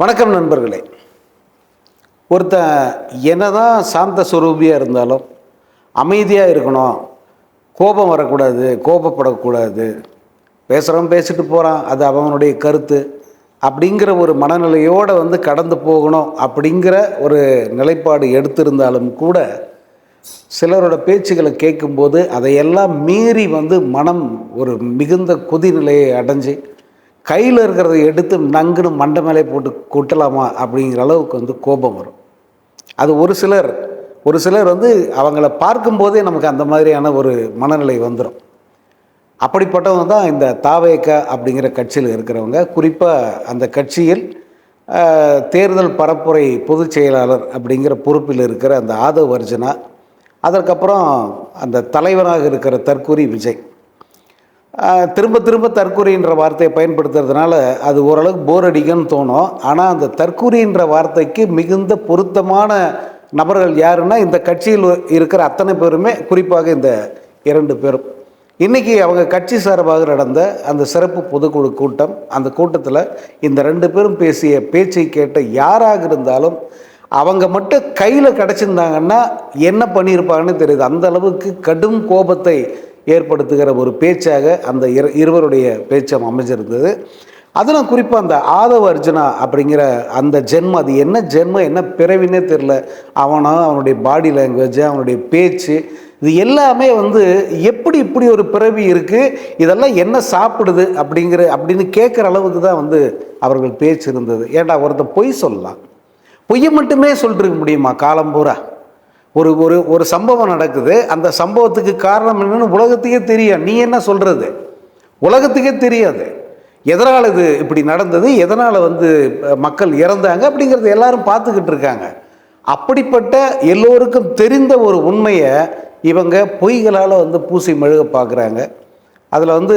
வணக்கம் நண்பர்களே. ஒருத்தன் என்னதான் சாந்த சுரூபியாக இருந்தாலும் அமைதியாக இருக்கணும். கோபம் வரக்கூடாது கோபப்படக்கூடாது. பேசுகிறவன் பேசிட்டு போகிறான் அது அவனுடைய கருத்து. அப்படிங்கிற ஒரு மனநிலையோடு வந்து கடந்து போகணும் அப்படிங்கிற ஒரு நிலைப்பாடு எடுத்திருந்தாலும் கூட சிலரோட பேச்சுகளை கேட்கும்போது அதையெல்லாம் மீறி வந்து மனம் ஒரு மிகுந்த கொதிநிலையை அடைஞ்சு கையில் இருக்கிறத எடுத்து நங்குன்னு மண்டை மேலே போட்டு கொட்டலாமா அப்படிங்கிற அளவுக்கு வந்து கோபம் வரும். அது ஒரு சிலர் ஒரு சிலர் வந்து அவங்கள பார்க்கும்போதே நமக்கு அந்த மாதிரியான ஒரு மனநிலை வந்துடும் அப்படிப்பட்டவங்க தான் இந்த தாவேக்கா அப்படிங்கிற கட்சியில் இருக்கிறவங்க. குறிப்பாக அந்த கட்சியில் தேர்தல் பரப்புரை பொதுச் செயலாளர் அப்படிங்கிற பொறுப்பில் இருக்கிற அந்த ஆதவ் அர்ஜுனா அதற்கப்புறம் அந்த தலைவராக இருக்கிற தற்கூரி விஜய். திரும்ப திரும்ப தற்கொலைன்ற வார்த்தையை பயன்படுத்துறதுனால அது ஓரளவுக்கு போர் அடிக்கும்னு தோணும். ஆனால் அந்த தற்கொலைன்ற வார்த்தைக்கு மிகுந்த பொருத்தமான நபர்கள் யாருன்னா இந்த கட்சியில் இருக்கிற அத்தனை பேருமே குறிப்பாக இந்த இரண்டு பேரும். இன்றைக்கி அவங்க கட்சி சார்பாக நடந்த அந்த சிறப்பு பொதுக்குழு கூட்டம் அந்த கூட்டத்தில் இந்த ரெண்டு பேரும் பேசிய பேச்சை கேட்ட யாராக இருந்தாலும் அவங்க மட்டும் கையில் கிடச்சிருந்தாங்கன்னா என்ன பண்ணியிருப்பாங்கன்னு தெரியுது. அந்த அளவுக்கு கடும் கோபத்தை ஏற்படுத்துகிற ஒரு பேச்சாக அந்த இரு இருவருடைய பேச்சம் அமைஞ்சிருந்தது. அதில் குறிப்பாக அந்த ஆதவ அர்ஜுனா அப்படிங்கிற அந்த ஜென்மம் அது என்ன ஜென்மம் என்ன பிறவினே தெரில அவனோ அவனுடைய பாடி லாங்குவேஜ் அவனுடைய பேச்சு இது எல்லாமே வந்து எப்படி இப்படி ஒரு பிறவி இருக்குது இதெல்லாம் என்ன சாப்பிடுது அப்படிங்கிற அப்படின்னு கேட்குற அளவுக்கு தான் வந்து அவர்கள் பேச்சு இருந்தது. ஏன்டா ஒருத்தர் பொய் சொல்லலாம். பொய்யை மட்டுமே சொல்லிருக்க முடியுமா? காலம் பூரா. ஒரு ஒரு ஒரு சம்பவம் நடக்குது. அந்த சம்பவத்துக்கு காரணம் என்னன்னு உலகத்துக்கே தெரியும் நீ என்ன சொல்கிறது உலகத்துக்கே தெரியாது. எதனால் இது இப்படி நடந்தது? எதனால் வந்து மக்கள் இறந்தாங்க? அப்படிங்கிறது எல்லாரும் பார்த்துக்கிட்டு இருக்காங்க. அப்படிப்பட்ட எல்லோருக்கும் தெரிந்த ஒரு உண்மையை இவங்க பொய்களால் வந்து பூசி மெழுக பார்க்குறாங்க. அதில் வந்து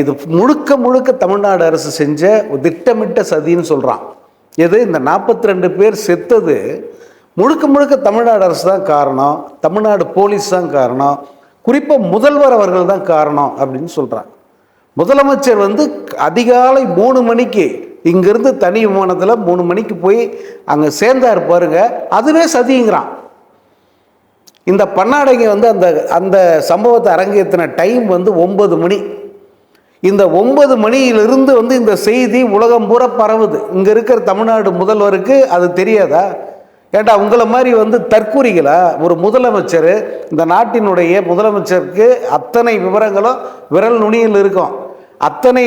இது முழுக்க முழுக்க தமிழ்நாடு அரசு செஞ்ச திட்டமிட்ட சதின்னு சொல்கிறான் எது? இந்த நாற்பத்தி ரெண்டு பேர் செத்தது முழுக்க முழுக்க தமிழ்நாடு அரசு தான் காரணம் தமிழ்நாடு போலீஸ் தான் காரணம் குறிப்பாக முதல்வர் அவர்கள் தான் காரணம் அப்படின்னு சொல்கிறாங்க முதலமைச்சர் வந்து அதிகாலை மூணு மணிக்கு இங்கேருந்து தனி விமானத்தில் மூணு மணிக்கு போய் அங்கே சேர்ந்தார் பாருங்க அதுவே சதிங்கிறான். இந்த பன்னாடைங்க வந்து அந்த அந்த சம்பவத்தை அரங்கேற்றின டைம் வந்து ஒன்பது மணி. இந்த ஒன்பது மணியிலிருந்து வந்து இந்த செய்தி உலகம் பூரா பரவுது. இங்கே இருக்கிற தமிழ்நாடு முதல்வருக்கு அது தெரியாதா? ஏண்டா உங்களை மாதிரி வந்து தற்கூறிகளை? ஒரு முதலமைச்சர் இந்த நாட்டினுடைய முதலமைச்சருக்கு அத்தனை விவரங்களும் விரல் நுனியில் இருக்கும். அத்தனை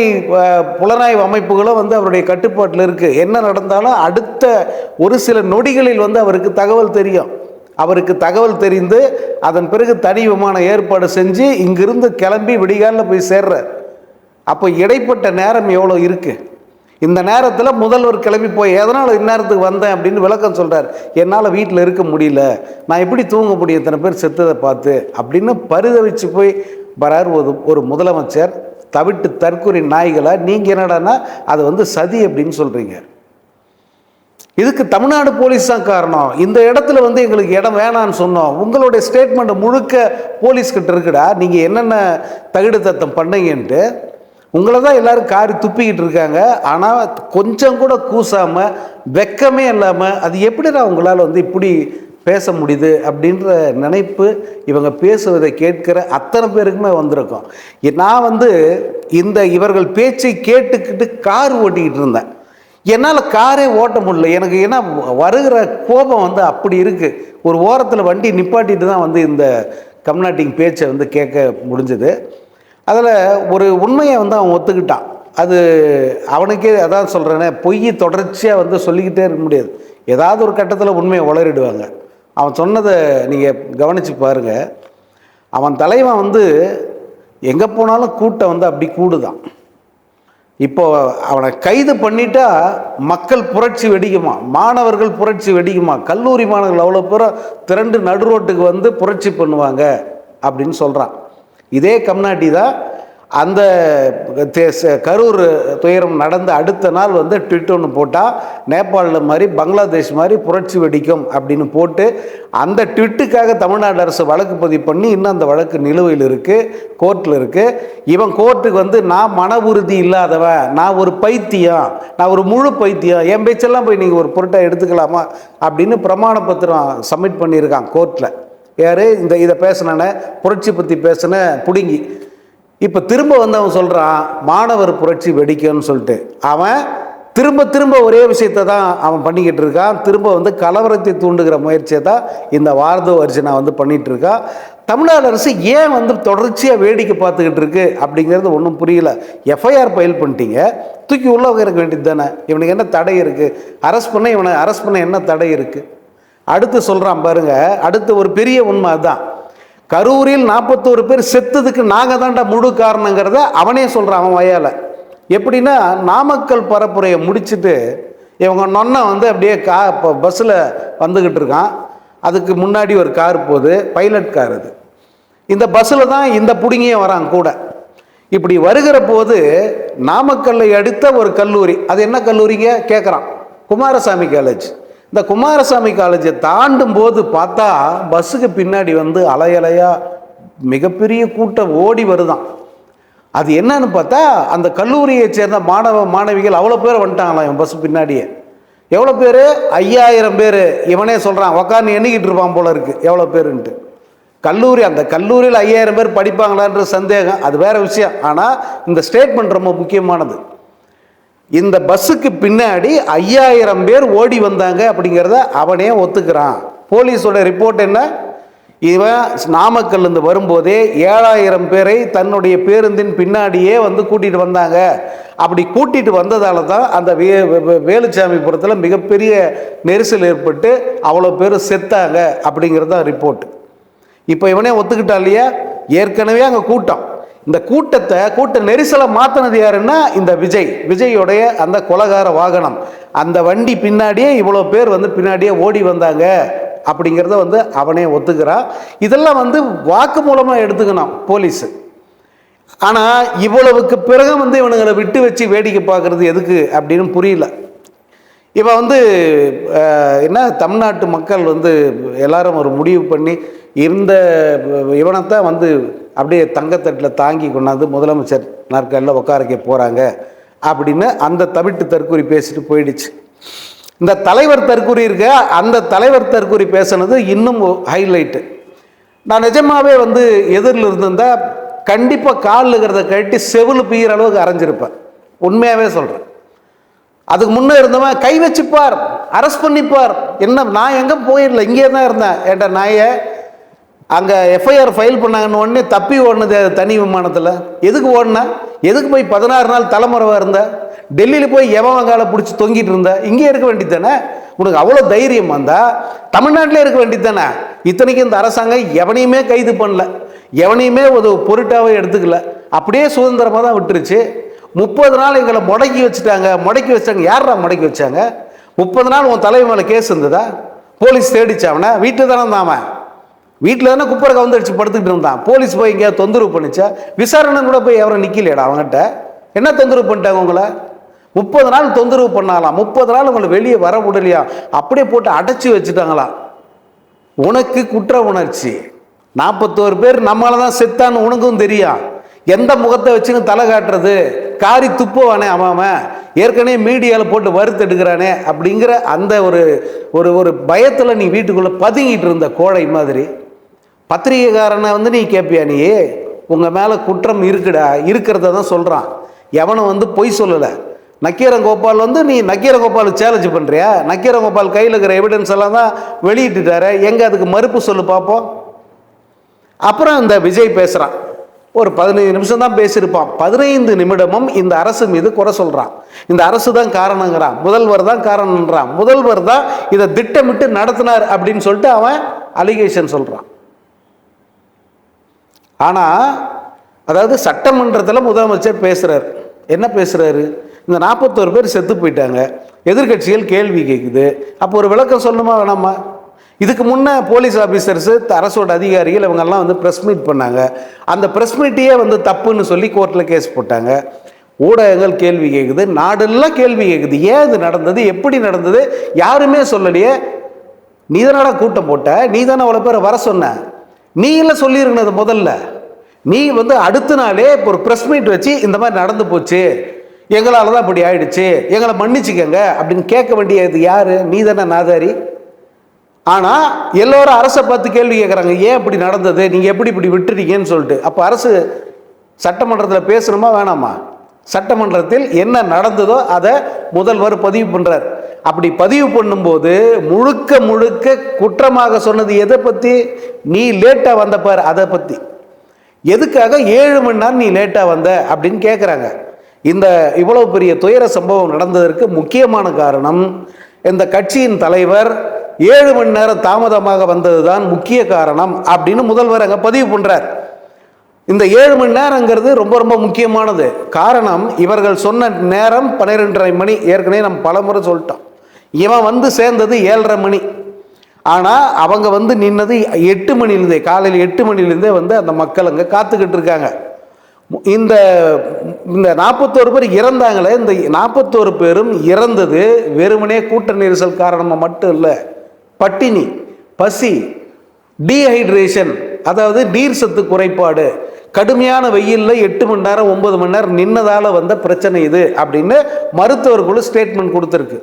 புலனாய்வு அமைப்புகளும் வந்து அவருடைய கட்டுப்பாட்டில் இருக்குது என்ன நடந்தாலும் அடுத்த ஒரு சில நொடிகளில் வந்து அவருக்கு தகவல் தெரியும். அவருக்கு தகவல் தெரிந்து அதன் பிறகு தனி விமானம் ஏற்பாடு செஞ்சு இங்கிருந்து கிளம்பி விடிகாலில் போய் சேர்றார். அப்போ இடைப்பட்ட நேரம் எவ்வளோ இருக்குது இந்த நேரத்தில் முதல்வர் கிளம்பி போய் எதனால் இந்நேரத்துக்கு வந்தேன்? அப்படின்னு விளக்கம் சொல்கிறார் என்னால் வீட்டில் இருக்க முடியல. நான் எப்படி தூங்க முடியும் இத்தனை பேர் செத்ததை பார்த்து? அப்படின்னு பரிதவிச்சு போய் வரார் ஒரு ஒரு முதலமைச்சர். தவிட்டு தற்கொலை நாய்களை நீங்கள் என்னடான்னா அது வந்து சதி அப்படின்னு சொல்கிறீங்க இதுக்கு தமிழ்நாடு போலீஸ் தான் காரணம். இந்த இடத்துல வந்து எங்களுக்கு இடம் வேணான்னு சொன்னோம். உங்களுடைய ஸ்டேட்மெண்ட்டை முழுக்க போலீஸ்கிட்ட இருக்குடா. நீங்கள் என்னென்ன தகுடு தத்தம் பண்ணீங்கன்ட்டு உங்களை தான் எல்லாரும் காரி துப்பிக்கிட்டு இருக்காங்க. ஆனால் கொஞ்சம் கூட கூசாமல் வெக்கமே இல்லாமல் அது எப்படிடா உங்களால் வந்து இப்படி பேச முடியுது அப்படின்ற நினைப்பு இவங்க பேசுவதை கேட்கிற அத்தனை பேருக்குமே வந்திருக்கும். நான் வந்து இந்த இவர்கள் பேச்சை கேட்டுக்கிட்டு கார் ஓட்டிக்கிட்டு இருந்தேன். என்னால் காரே ஓட்ட முடியல. எனக்கு ஏன்னா வருகிற கோபம் வந்து அப்படி இருக்குது ஒரு ஓரத்தில் வண்டி நிப்பாட்டிட்டு தான் வந்து இந்த கம்நாட்டிங் பேச்சை வந்து கேட்க முடிஞ்சது. அதில் ஒரு உண்மையை வந்து அவன் ஒத்துக்கிட்டான். அது அவனுக்கே அதான் சொல்கிறேனே பொய் தொடர்ச்சியாக வந்து சொல்லிக்கிட்டே இருக்க முடியாது. ஏதாவது ஒரு கட்டத்தில் உண்மையை உளறிடுவாங்க. அவன் சொன்னதை நீங்கள் கவனித்து பாருங்கள் அவன் தலைவன் வந்து எங்கே போனாலும் கூட்டம் வந்து அப்படி கூடுதான். இப்போ அவனை கைது பண்ணிட்டா மக்கள் புரட்சி வெடிக்குமா? மாணவர்கள் புரட்சி வெடிக்குமா? கல்லூரி மாணவர்கள் அவ்வளோ பேரும் திரண்டு நடு ரோட்டுக்கு வந்து புரட்சி பண்ணுவாங்க அப்படின்னு சொல்கிறான் இதே கம்னாட்டி தான் அந்த தே- கரூர் துயரம் நடந்த அடுத்த நாள் வந்து ட்விட் ஒன்று போட்டால் நேபாளில் மாதிரி பங்களாதேஷ் மாதிரி புரட்சி வெடிக்கும் அப்படின்னு போட்டு அந்த ட்விட்டுக்காக தமிழ்நாடு அரசு வழக்கு பதிவு பண்ணி இன்னும் அந்த வழக்கு நிலுவையில் இருக்குது கோர்ட்டில் இருக்குது இவன் கோர்ட்டுக்கு வந்து நான் மன உறுதி இல்லாதவன் நான் ஒரு பைத்தியம் நான் ஒரு முழு பைத்தியம் என் பேச்செல்லாம் போய் நீங்கள் ஒரு பொருட்டை எடுத்துக்கலாமா அப்படின்னு பிரமாண பத்திரம் சப்மிட் பண்ணியிருக்கான் கோர்ட்டில் யார்? இந்த இதை பேசினேன்னு புரட்சி பற்றி பேசின புடுங்கி. இப்போ திரும்ப வந்து அவன் சொல்கிறான் மாணவர் புரட்சி வெடிக்கும்னு சொல்லிட்டு. அவன் திரும்ப திரும்ப ஒரே விஷயத்தை தான் அவன் பண்ணிக்கிட்டு இருக்கான். திரும்ப வந்து கலவரத்தை தூண்டுகிற முயற்சியை தான் இந்த வாரதோ அர்ஜுனா வந்து பண்ணிகிட்டு இருக்கான் தமிழ்நாடு அரசு ஏன் வந்து தொடர்ச்சியாக வேடிக்கை பார்த்துக்கிட்டு இருக்கு அப்படிங்கிறது ஒன்றும் புரியல. எஃப்ஐஆர் பயில் பண்ணிட்டீங்க. தூக்கி உள்ளவங்க இருக்க வேண்டியது தானே. இவனுக்கு என்ன தடை இருக்குது அரெஸ்ட் பண்ண இவனை அரெஸ்ட் பண்ண என்ன தடை இருக்குது அடுத்து சொல்கிறான் பாருங்க அடுத்து ஒரு பெரிய உண்மை அதுதான். கரூரில் நாற்பத்தோரு பேர் செத்ததுக்கு நாங்கள் தான்டா முழு காரணங்கிறத அவனே சொல்கிறான் அவன் வயால. எப்படின்னா நாமக்கல் பரப்புரையை முடிச்சுட்டு இவங்க நொன்னை வந்து அப்படியே கா இப்போ பஸ்ஸில் வந்துக்கிட்டு இருக்கான். அதுக்கு முன்னாடி ஒரு கார் போகுது பைலட் கார் அது. இந்த பஸ்ஸில் தான் இந்த புடுங்கியே வரான் கூட. இப்படி வருகிற போது நாமக்கல்லை அடுத்த ஒரு கல்லூரி அது என்ன கல்லூரிங்க? கேட்குறான் குமாரசாமி காலேஜ் இந்த குமாரசாமி காலேஜை தாண்டும் போது பார்த்தா பஸ்ஸுக்கு பின்னாடி வந்து அலையலையாக மிகப்பெரிய கூட்டம் ஓடி வருதான். அது என்னன்னு பார்த்தா அந்த கல்லூரியை சேர்ந்த மாணவ மாணவிகள் அவ்வளோ பேர் வந்துட்டாங்களாம் இவன் பஸ் பின்னாடியே. எவ்வளோ பேர்? ஐயாயிரம் பேர். இவனே சொல்கிறான் உக்காந்து எண்ணிக்கிட்டு இருப்பான் போல இருக்குது எவ்வளோ பேருன்ட்டு. கல்லூரி அந்த கல்லூரியில் ஐயாயிரம் பேர் படிப்பாங்களான்ற சந்தேகம் அது வேற விஷயம். ஆனால் இந்த ஸ்டேட்மெண்ட் ரொம்ப முக்கியமானது. இந்த பஸ்ஸுக்கு பின்னாடி ஐயாயிரம் பேர் ஓடி வந்தாங்க அப்படிங்கிறத அவனே ஒத்துக்கிறான். போலீஸோட ரிப்போர்ட் என்ன? இவன் நாமக்கல் இருந்து வரும்போதே ஏழாயிரம் பேரை தன்னுடைய பேருந்தின் பின்னாடியே வந்து கூட்டிட்டு வந்தாங்க. அப்படி கூட்டிட்டு வந்ததால தான் அந்த வே வே- வேலுச்சாமிபுரத்தில் மிகப்பெரிய நெரிசல் ஏற்பட்டு அவ்வளோ பேர் செத்தாங்க அப்படிங்கிறது தான் ரிப்போர்ட். இப்போ இவனே ஒத்துக்கிட்டான் இல்லையா? ஏற்கனவே அங்கே கூட்டம். இந்த கூட்டத்தை கூட்ட நெரிசலை மாற்றினது யாருன்னா இந்த விஜய். விஜயோடைய அந்த கொலகார வாகனம். அந்த வண்டி பின்னாடியே இவ்வளோ பேர் வந்து பின்னாடியே ஓடி வந்தாங்க அப்படிங்கிறத வந்து அவனே ஒத்துக்கிறான் இதெல்லாம் வந்து வாக்கு மூலமாக எடுத்துக்கணும் போலீஸு. ஆனால் இவ்வளவுக்கு பிறகு வந்து இவனுங்களை விட்டு வச்சு வேடிக்கை பார்க்குறது எதுக்கு அப்படின்னு புரியல. இப்போ வந்து என்ன தமிழ்நாட்டு மக்கள் வந்து எல்லாரும் ஒரு முடிவு பண்ணி இந்த இவனைத்தான் வந்து அப்படியே தங்கத்தட்டில் தாங்கி கொண்டாந்து முதலமைச்சர் நாற்காலில் உட்காரக்க போகிறாங்க அப்படின்னு அந்த தவிட்டு தற்கூரி பேசிட்டு போயிடுச்சு. இந்த தலைவர் தற்கூரி இருக்க அந்த தலைவர் தற்கூரி பேசுனது இன்னும் ஹைலைட்டு நான் நிஜமாவே வந்து எதிரில் இருந்திருந்தா கண்டிப்பாக காலில் இருக்கிறத கழட்டி செவில் பீகிற அளவுக்கு அரைஞ்சிருப்பேன். உண்மையாகவே சொல்கிறேன் அதுக்கு முன்னே இருந்தவன் கை வச்சுப்பார் அரெஸ்ட் பண்ணிப்பார். என்ன நான் எங்கே போயிடல இங்கே தான் இருந்தேன். ஏண்டா நாயை அங்கே எஃப்ஐஆர் ஃபைல் பண்ணாங்கன்னு உடனே தப்பி ஓடினது தனி விமானத்தில். எதுக்கு ஓடினா? எதுக்கு போய் பதினாறு நாள் தலைமுறைவாக இருந்த? டெல்லியில் போய் எவன் காலை பிடிச்சி தொங்கிட்டு இருந்த? இங்கே இருக்க வேண்டியது தானே? உனக்கு அவ்வளோ தைரியம் வந்தா? தமிழ்நாட்டிலே இருக்க வேண்டியது தானே? இத்தனைக்கும் இந்த அரசாங்கம் எவனையுமே கைது பண்ணல. எவனையுமே ஒரு பொருட்டாவே எடுத்துக்கல. அப்படியே சுதந்திரமாக தான் விட்டுருச்சு. முப்பது நாள் எங்களை முடக்கி வச்சுட்டாங்க. முடக்கி வச்சாங்க யாரா முடக்கி வச்சாங்க? முப்பது நாள் உன் தலைமை மேலே கேஸ் இருந்ததா? போலீஸ் தேடிச்சு அவனை. வீட்டில் தானே இருந்தான் அவன். வீட்டில் தானே குப்பரை கவுந்தடிச்சு படுத்துக்கிட்டு இருந்தான். போலீஸ் போய் எங்கேயாவது தொந்தரவு பண்ணிச்சா? விசாரணை கூட போய் எவரும் நிற்கலையடா அவங்ககிட்ட என்ன தொந்தரவு பண்ணிட்டாங்க உங்களை? முப்பது நாள் தொந்தரவு பண்ணாலாம் முப்பது நாள் உங்களை வெளியே வர விடலையா? அப்படியே போட்டு அடைச்சி வச்சுட்டாங்களாம். உனக்கு குற்ற உணர்ச்சி. நாற்பத்தோரு பேர் நம்மளால தான் செத்தான்னு உனக்கும் தெரியும் எந்த முகத்தை வச்சுன்னு தலை காட்டுறது? காரி துப்புவானே அவன் அவன். ஏற்கனவே மீடியாவில் போட்டு வறுத்தெடுக்கிறானே அப்படிங்கிற அந்த ஒரு ஒரு ஒரு பயத்தில் நீ வீட்டுக்குள்ளே பதுங்கிட்டு இருந்த கோழை மாதிரி. பத்திரிகைக்காரனை வந்து நீ கேட்பியா நீ? உங்கள் மேலே குற்றம் இருக்குடா. இருக்கிறத தான் சொல்கிறான் எவனை வந்து பொய் சொல்லலை. நக்கீரங்கோபால் வந்து நீ நக்கீரங்கோபால் சேலஞ்ச் பண்ணுறியா நக்கீரங்கோபால் கையில் இருக்கிற எவிடன்ஸ் எல்லாம் தான் வெளியிட்டுட்டாரு. எங்கே அதுக்கு மறுப்பு சொல்லு பார்ப்போம் அப்புறம் இந்த விஜய் பேசுகிறான் ஒரு பதினைந்து நிமிஷம் தான் பேசியிருப்பான். பதினைந்து நிமிடமும் இந்த அரசு மீது குறை சொல்கிறான் இந்த அரசு தான் காரணங்கிறான். முதல்வர் தான் காரணம்ன்றான். முதல்வர் தான் இதை திட்டமிட்டு நடத்தினார் அப்படின்னு சொல்லிட்டு அவன் அலிகேஷன் சொல்கிறான் ஆனால் அதாவது சட்டமன்றத்தில் முதலமைச்சர் பேசுகிறார் என்ன பேசுகிறாரு இந்த நாற்பத்தோரு பேர் செத்து போயிட்டாங்க. எதிர்க்கட்சிகள் கேள்வி கேட்குது அப்போ ஒரு விளக்கம் சொல்லணுமா வேணாமா? இதுக்கு முன்னே போலீஸ் ஆஃபீஸர்ஸு அரசோட அதிகாரிகள் இவங்கெல்லாம் வந்து ப்ரெஸ் மீட் பண்ணாங்க. அந்த ப்ரெஸ் மீட்டையே வந்து தப்புன்னு சொல்லி கோர்ட்டில் கேஸ் போட்டாங்க. ஊடகங்கள் கேள்வி கேட்குது நாடெல்லாம் கேள்வி கேட்குது ஏன் இது நடந்தது? எப்படி நடந்தது? யாருமே சொல்லலையே. நீ தானடா கூட்டம் போட்ட? நீ தானே அவ்வளோ பேரை வர சொன்ன? நீ இல்லை சொல்லியிருக்கணும் முதல்ல. நீ வந்து அடுத்த நாளே இப்போ ஒரு ப்ரெஸ் மீட் வச்சு இந்த மாதிரி நடந்து போச்சு. எங்களால் தான் அப்படி ஆயிடுச்சு. எங்களை மன்னிச்சுக்கங்க அப்படின்னு கேட்க வேண்டியது யாரு? நீ தானே நாதாரி? ஆனால் எல்லோரும் அரசை பார்த்து கேள்வி கேட்குறாங்க ஏன் இப்படி நடந்தது? நீங்கள் எப்படி இப்படி விட்டுட்டீங்கன்னு சொல்லிட்டு. அப்போ அரசு சட்டமன்றத்தில் பேசணுமா வேணாமா? சட்டமன்றத்தில் என்ன நடந்ததோ அதை முதல்வர் பதிவு பண்ணுறார் அப்படி பதிவு பண்ணும்போது முழுக்க முழுக்க குற்றமாக சொன்னது எதை பற்றி நீ லேட்டாக வந்த பார் அதை பற்றி எதுக்காக ஏழு மணி நேரம் நீ லேட்டாக வந்த அப்படின்னு கேட்குறாங்க இந்த இவ்வளவு பெரிய துயர சம்பவம் நடந்ததற்கு முக்கியமான காரணம் இந்த கட்சியின் தலைவர் ஏழு மணி நேரம் தாமதமாக வந்தது தான் முக்கிய காரணம் அப்படின்னு முதல்வர் அங்கே பதிவு பண்ணுறார் இந்த ஏழு மணி நேரங்கிறது ரொம்ப ரொம்ப முக்கியமானது. காரணம் இவர்கள் சொன்ன நேரம் பன்னிரெண்டரை மணி. ஏற்கனவே நம்ம பலமுறை சொல்லிட்டோம். இவன் வந்து சேர்ந்தது ஏழரை மணி. ஆனால் அவங்க வந்து நின்னது எட்டு மணிலேருந்தே காலையில் எட்டு மணிலேருந்தே வந்து அந்த மக்கள் அங்கே காத்துக்கிட்டு இருக்காங்க. இந்த இந்த நாற்பத்தோரு பேர் இறந்தாங்களே இந்த நாற்பத்தோரு பேரும் இறந்தது வெறுமனே கூட்ட நெரிசல் காரணமாக மட்டும் இல்லை. பட்டினி பசி டீஹைட்ரேஷன் அதாவது நீர் சத்து குறைபாடு கடுமையான வெயிலில் எட்டு மணி நேரம் ஒன்பது மணி நேரம் நின்னதால் வந்த பிரச்சனை இது அப்படின்னு மருத்துவர்களும் ஸ்டேட்மெண்ட் கொடுத்துருக்கு.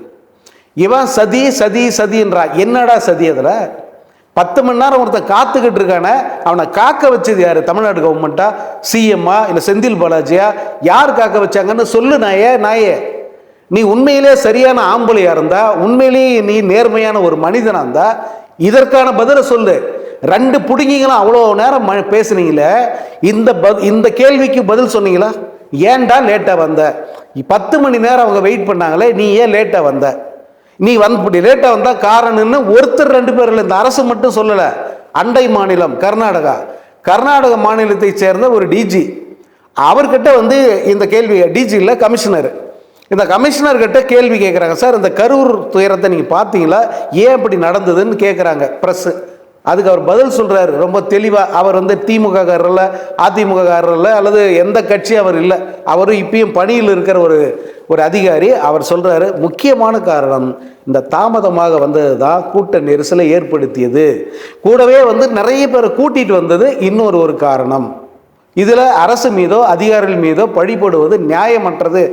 இவன் சதி சதி சதின்றா என்னடா சதி அதில்? பத்து மணி நேரம் ஒருத்தன் காத்துக்கிட்டு இருக்கானே அவனை காக்க வச்சது யார்? தமிழ்நாடு கவர்மெண்ட்டா சிஎம்மா இல்லை செந்தில் பாலாஜியா? யார் காக்க வச்சாங்கன்னு சொல்லு நாயே நாயே. நீ உண்மையிலே சரியான ஆம்பளையா இருந்தா உண்மையிலேயே நீ நேர்மையான ஒரு மனிதனா இருந்தா இதற்கான பதிலை சொல்லு. ரெண்டு புடுங்கிங்களும் அவ்வளோ நேரம் பேசுனீங்களே இந்த ப இந்த கேள்விக்கு பதில் சொன்னீங்களா? ஏன்டா லேட்டாக வந்த? பத்து மணி நேரம் அவங்க வெயிட் பண்ணாங்களே நீ ஏன் லேட்டாக வந்த? நீ வந்து இப்படி லேட்டாக வந்தால் காரணம்னு ஒருத்தர் ரெண்டு பேர் இல்லை இந்த அரசு மட்டும் சொல்லலை. அண்டை மாநிலம் கர்நாடகா. கர்நாடக மாநிலத்தை சேர்ந்த ஒரு டிஜி அவர்கிட்ட வந்து இந்த கேள்வி டிஜி இல்லை கமிஷனர். இந்த கமிஷனர் கிட்ட கேள்வி கேட்குறாங்க சார் இந்த கரூர் துயரத்தை நீங்கள் பார்த்தீங்களா? ஏன் இப்படி நடந்ததுன்னு கேட்குறாங்க ப்ரெஸ்ஸு அதுக்கு அவர் பதில் சொல்கிறாரு ரொம்ப தெளிவாக அவர் வந்து திமுககாரர் இல்லை அதிமுககாரர் இல்லை அல்லது எந்த கட்சி அவர் இல்லை அவரும் இப்பயும் பணியில் இருக்கிற ஒரு ஒரு அதிகாரி. அவர் சொல்கிறாரு முக்கியமான காரணம் இந்த தாமதமாக வந்தது தான் கூட்ட நெரிசலை ஏற்படுத்தியது. கூடவே வந்து நிறைய பேரை கூட்டிகிட்டு வந்தது இன்னொரு ஒரு காரணம். இதில் அரசு மீதோ அதிகாரிகள் மீதோ பழிபடுவது நியாயமற்றது.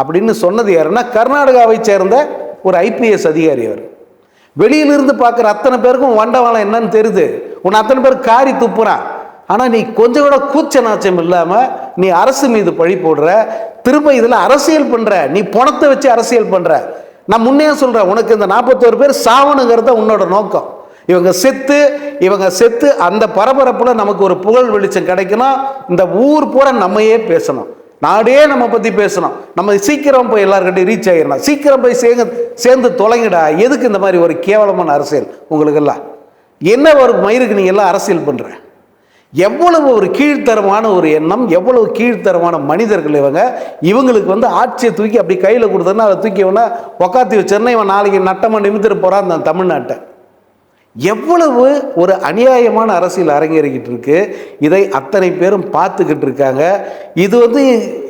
அப்படின்னு சொன்னது யாருன்னா கர்நாடகாவை சேர்ந்த ஒரு ஐபிஎஸ் அதிகாரி அவர். வெளியிலிருந்து பார்க்குற அத்தனை பேருக்கும் வண்டவாளம் என்னன்னு தெரியுது. உன்னை அத்தனை பேர் காரி துப்புறான் ஆனால் நீ கொஞ்சம் கூட கூச்ச நாச்சம் இல்லாமல் நீ அரசு மீது பழி போடுற. திரும்ப இதில் அரசியல் பண்ணுற நீ பணத்தை வச்சு அரசியல் பண்ணுற நான் முன்னே சொல்கிறேன் உனக்கு இந்த நாற்பத்தோரு பேர் சாவணுங்கிறது தான் உன்னோட நோக்கம். இவங்க செத்து இவங்க செத்து அந்த பரபரப்பில் நமக்கு ஒரு புகழ் வெளிச்சம் கிடைக்கணும். இந்த ஊர் பூரா நம்மையே பேசணும். நாடே நம்ம பற்றி பேசணும். நம்ம சீக்கிரம் போய் எல்லாருக்கிட்டையும் ரீச் ஆகிடணும் சீக்கிரம் போய் சேர்ந்து சேர்ந்து தொலைங்கடா. எதுக்கு இந்த மாதிரி ஒரு கேவலமான அரசியல் உங்களுக்கெல்லாம்? என்ன ஒரு மயிருக்கு நீங்கள் எல்லாம் அரசியல் பண்ணுற எவ்வளவு ஒரு கீழ்த்தரமான ஒரு எண்ணம் எவ்வளவு கீழ்த்தரமான மனிதர்கள் இவங்க. இவங்களுக்கு வந்து ஆட்சியை தூக்கி அப்படி கையில் கொடுத்தோன்னா அதை தூக்கி இவனா உக்காத்தி வச்சிருந்தா இவன் நாளைக்கு நட்டமாக நிமித்திட்டு போகிறான் அந்த தமிழ்நாட்டை. எவ்வளவு ஒரு அநியாயமான அரசியல் அரங்கேறிக்கிட்டு இருக்கு? இதை அத்தனை பேரும் பார்த்துக்கிட்டு இருக்காங்க. இது வந்து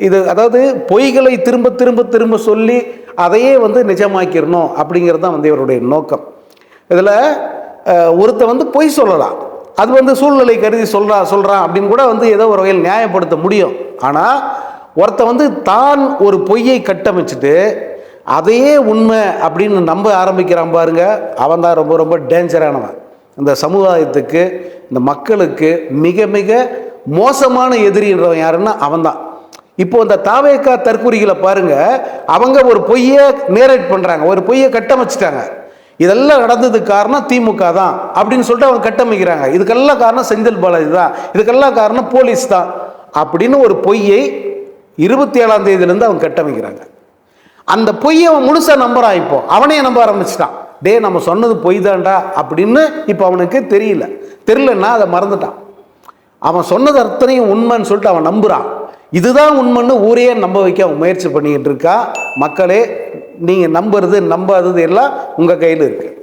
இது அதாவது பொய்களை திரும்ப திரும்ப திரும்ப சொல்லி அதையே வந்து நிஜமாக்கிடணும் அப்படிங்கிறது தான் வந்து இவருடைய நோக்கம். இதில் ஒருத்தன் வந்து பொய் சொல்லலாம். அது வந்து சூழ்நிலை கருதி சொல்கிறா சொல்கிறான் அப்படின்னு கூட வந்து ஏதோ ஒரு வகையில் நியாயப்படுத்த முடியும். ஆனால் ஒருத்தன் வந்து தான் ஒரு பொய்யை கட்டமைச்சிட்டு அதையே உண்மை அப்படின்னு நம்ப ஆரம்பிக்கிறான் பாருங்க. அவன் தான் ரொம்ப ரொம்ப டேஞ்சரானவன் இந்த சமுதாயத்துக்கு இந்த மக்களுக்கு மிக மிக மோசமான எதிரின்றவன் யாருன்னா அவன் தான். இப்போ இந்த தாவேக்கா தற்கூரிகளை பாருங்க. அவங்க ஒரு பொய்யை நேரேட் பண்ணுறாங்க ஒரு பொய்யை கட்டமைச்சிட்டாங்க. இதெல்லாம் நடந்ததுக்கு காரணம் திமுக தான் அப்படின்னு சொல்லிட்டு அவங்க கட்டமைக்கிறாங்க. இதுக்கெல்லாம் காரணம் செந்தில் பாலாஜி தான். இதுக்கெல்லாம் காரணம் போலீஸ் தான் அப்படின்னு ஒரு பொய்யை இருபத்தி ஏழாம் தேதியிலேருந்து அவங்க கட்டமைக்கிறாங்க. அந்த பொய்யை அவன் முழுசாக நம்புறான் இப்போ. அவனே நம்ப ஆரம்பிச்சிட்டான். டே நம்ம சொன்னது பொய் தான்டா அப்படின்னு இப்போ அவனுக்கு தெரியல. தெரியலன்னா அதை மறந்துட்டான். அவன் சொன்னது அத்தனையும் உண்மைன்னு சொல்லிட்டு அவன் நம்புறான். இதுதான் உண்மைன்னு ஊரையே நம்ப வைக்க அவன் முயற்சி பண்ணிக்கிட்டு இருக்கா. மக்களே நீங்கள் நம்புறது நம்பாதது எல்லாம் உங்கள் கையில் இருக்குது